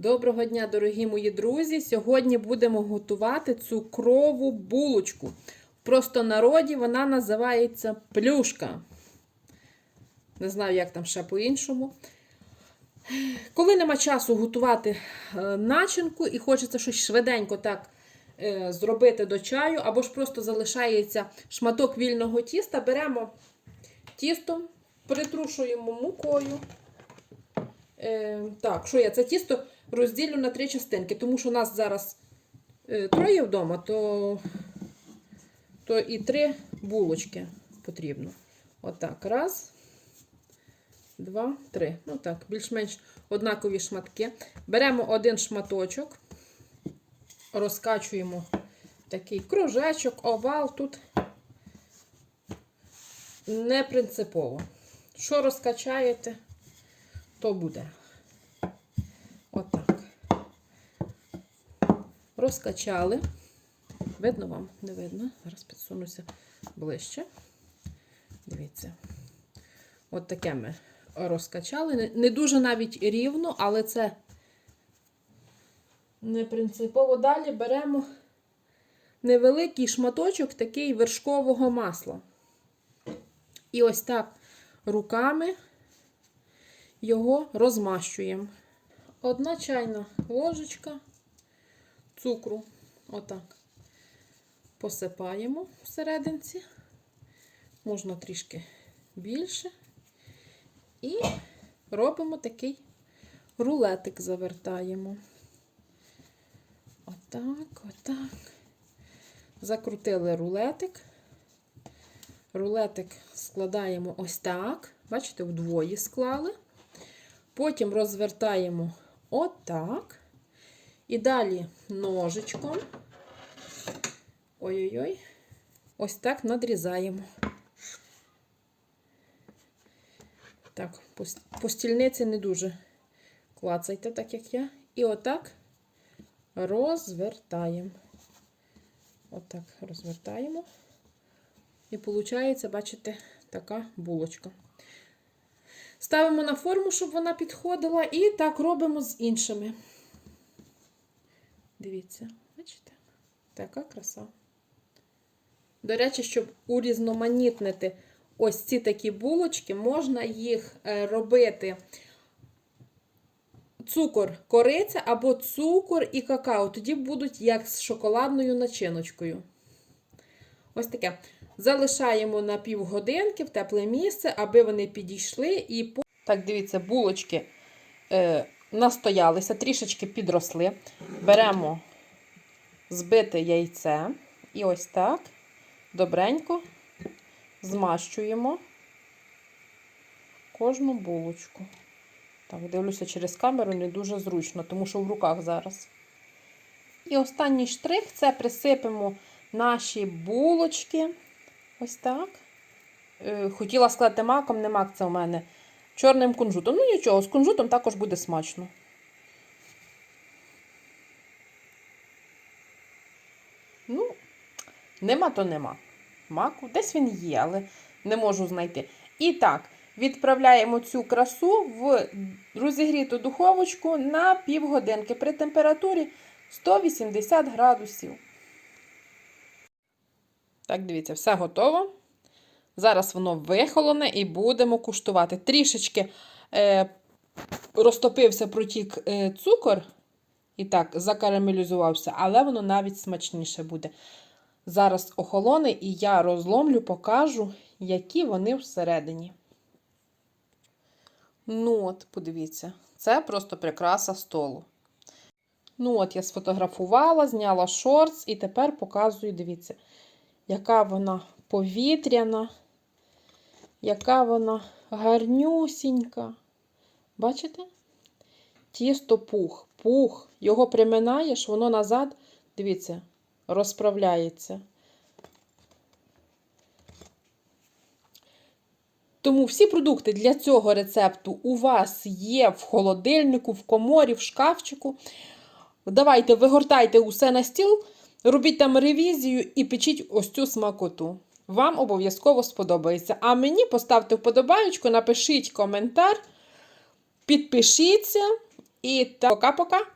Доброго дня, дорогі мої друзі! Сьогодні будемо готувати цукрову булочку. В простонароді вона називається плюшка. Не знаю, як там ще по-іншому. Коли нема часу готувати е, начинку і хочеться щось швиденько так е, зробити до чаю, або ж просто залишається шматок вільного тіста, беремо тісто, притрушуємо мукою. Е, так, що я? Це тісто розділю на три частинки, тому що у нас зараз е, троє вдома, то, то і три булочки потрібно. Отак. Раз, два, три. Ну так, більш-менш однакові шматки. Беремо один шматочок, розкачуємо такий кружечок, овал тут не принципово. Що розкачаєте, то буде. Отак. Розкачали. Видно вам? Не видно. Зараз підсунуся ближче. Дивіться. От таке ми розкачали. Не- дуже навіть рівно, але це не принципово. Далі беремо невеликий шматочок такий вершкового масла. І ось так руками його розмащуємо. Одна чайна ложечка цукру. Отак. Посипаємо всерединці. Можна трішки більше. І робимо такий рулетик завертаємо. Отак, отак. Закрутили рулетик. Рулетик складаємо ось так. Бачите, вдвоє склали. Потім розвертаємо отак. І далі ножичком. Ой-ой-ой. Ось так надрізаємо. Так, по стільниці не дуже клацайте, так як я. І отак розвертаємо. Отак розвертаємо. І виходить, бачите, така булочка. Ставимо на форму, щоб вона підходила, і так робимо з іншими. Дивіться, бачите? Така краса. До речі, щоб урізноманітнити ось ці такі булочки, можна їх е, робити цукор кориця або цукор і какао. Тоді будуть як з шоколадною начиночкою. Ось таке. Залишаємо на півгодинки в тепле місце, аби вони підійшли. І Так, дивіться, булочки е, настоялися, трішечки підросли. Беремо збите яйце і ось так добренько змащуємо кожну булочку. Так, дивлюся через камеру, не дуже зручно, тому що в руках зараз. І останній штрих це присипемо наші булочки. Ось так. Е, Хотіла сказати маком, не мак це у мене. Чорним кунжутом. Ну нічого, з кунжутом також буде смачно. Ну, нема то нема. Маку. Десь він є, але не можу знайти. І так, відправляємо цю красу в розігріту духовочку на півгодинки при температурі 180 градусів. Так, дивіться, все готово. Зараз воно вихолоне і будемо куштувати. Трішечки е, розтопився протік е, цукор і так закарамелізувався, але воно навіть смачніше буде. Зараз охолоне і я розломлю, покажу, які вони всередині. Ну от, подивіться, це просто прикраса столу. Ну от, я сфотографувала, зняла шортс і тепер показую, дивіться, яка вона повітряна, яка вона гарнюсінька. Бачите? Тісто пух, пух. Його приминаєш, воно назад, дивіться, розправляється. Тому всі продукти для цього рецепту у вас є в холодильнику, в коморі, в шкафчику. Давайте вигортайте усе на стіл, робіть там ревізію і печіть ось цю смакоту. Вам обов'язково сподобається. А мені поставте вподобаючку, напишіть коментар, підпишіться І пока-пока!